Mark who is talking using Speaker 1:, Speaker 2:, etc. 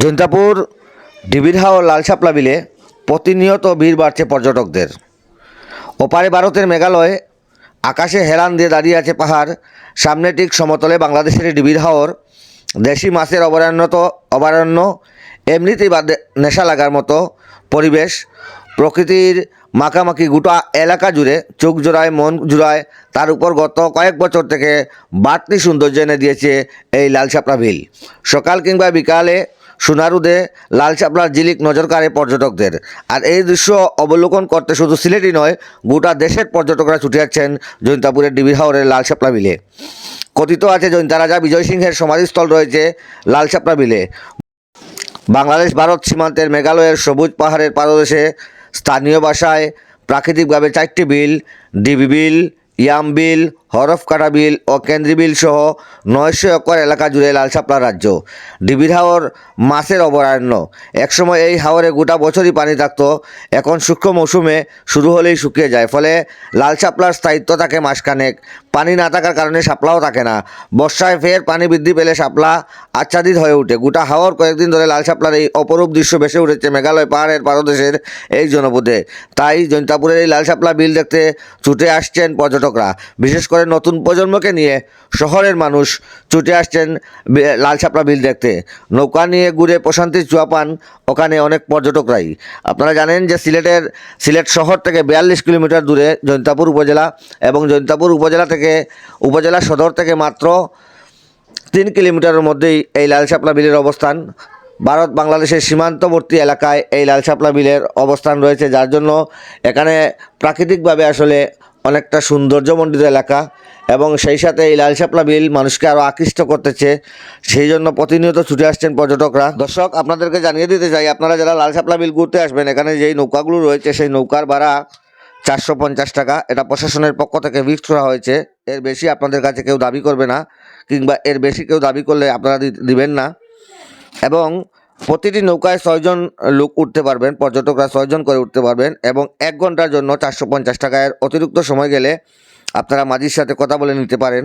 Speaker 1: জৈন্তাপুর ডিবিরহা ও লালসাপলা বিলে প্রতিনিয়ত ভিড় বাড়ছে পর্যটকদের। ওপারে ভারতের মেঘালয়, আকাশে হেলান দিয়ে দাঁড়িয়ে আছে পাহাড়। সামনে ঠিক সমতলে বাংলাদেশের ডিবির হাওর দেশি মাছের অভয়ারণ্য তো অভয়ারণ্য, এমনিতেই বা নেশা লাগার মতো পরিবেশ। প্রকৃতির মাখামাখি গোটা এলাকা জুড়ে চোখ জোড়ায়, মন জুড়ায়, তার উপর গত কয়েক বছর থেকে বাড়তি সৌন্দর্য এনে দিয়েছে এই লাল শাপলা বিল। সকাল কিংবা বিকালে সোনারুদে লাল শাপলার জিলিক নজর কাড়ে পর্যটকদের। আর এই দৃশ্য অবলোকন করতে শুধু সিলেটই নয়, গোটা দেশের পর্যটকরা ছুটে যাচ্ছেন জৈন্তাপুরের ডিবি হাওরের লাল শাপলা বিলে। কথিত আছে জৈন্তা রাজা বিজয় সিংহের সমাধিস্থল রয়েছে লাল শাপলা বিলে। বাংলাদেশ, ভারত সীমান্তের মেঘালয়ের সবুজ পাহাড়ের পাদদেশে স্থানীয় ভাষায় প্রাকৃতিকভাবে চারটি বিল, ডিবি বিল ইয়াম বিল হরফকাটা বিল ও কেন্দ্রি বিল সহ নয়শো একর এলাকা জুড়ে লালসাপলা রাজ্য। ডিবির হাওর মাছের অভয়ারণ্য। একসময় এই হাওরে গোটা বছরই পানি থাকতো। এখন সূক্ষ্ম মৌসুমে শুরু হলেই শুকিয়ে যায়। ফলে লাল শাপলার স্থায়িত্ব থাকে মাসখানেক। পানি না থাকার কারণে সাপলাও থাকে না। বর্ষায় ফের পানি বৃদ্ধি পেলে সাপলা আচ্ছাদিত হয়ে ওঠে। গোটা হাওয়ার কয়েকদিন ধরে লাল শাপলার এই অপরূপ দৃশ্য ভেসে উঠেছে মেঘালয় পাহাড়ের পাদদেশের এই জনপদে। তাই জৈন্তাপুরের এই লাল শাপলা বিল দেখতে ছুটে আসছেন পর্যটকরা, বিশেষ করে নতুন প্রজন্মকে নিয়ে শহরের মানুষ ছুটে আসছেন বি- লাল শাপলা বিল দেখতে। নৌকা নিয়ে ঘুরে প্রশান্তির চুয়া পান ওখানে অনেক পর্যটকরাই। আপনারা জানেন যে সিলেটের, সিলেট শহর থেকে বিয়াল্লিশ কিলোমিটার দূরে জৈন্তাপুর উপজেলা এবং জৈন্তাপুর উপজেলা থেকে, উপজেলা সদর থেকে মাত্র তিন কিলোমিটারের মধ্যেই এই লাল শাপলা বিলের অবস্থান। ভারত বাংলাদেশের সীমান্তবর্তী এলাকায় এই লাল বিলের অবস্থান রয়েছে, যার জন্য এখানে প্রাকৃতিকভাবে আসলে অনেকটা সৌন্দর্যমণ্ডিত এলাকা এবং সেই সাথে এই লাল শাপলা বিল মানুষকে আরও আকৃষ্ট করতেছে, সেই জন্য প্রতিনিয়ত ছুটে আসছেন পর্যটকরা। দর্শক, আপনাদেরকে জানিয়ে দিতে চাই, আপনারা যারা লাল শাপলা বিল ঘুরতে আসবেন, এখানে যেই নৌকাগুলো রয়েছে, সেই নৌকার ভাড়া চারশো পঞ্চাশ টাকা। এটা প্রশাসনের পক্ষ থেকে ফিক্সড করা হয়েছে। এর বেশি আপনাদের কাছে কেউ দাবি করবে না, কিংবা এর বেশি কেউ দাবি করলে আপনারা দিবেন না। এবং প্রতিটি নৌকায় ছয়জন লোক উঠতে পারবেন, পর্যটকরা ছয়জন করে উঠতে পারবেন এবং এক ঘণ্টার জন্য চারশো পঞ্চাশ টাকায় অতিরিক্ত সময় গেলে আপনারা মাঝির সাথে কথা বলে নিতে পারেন।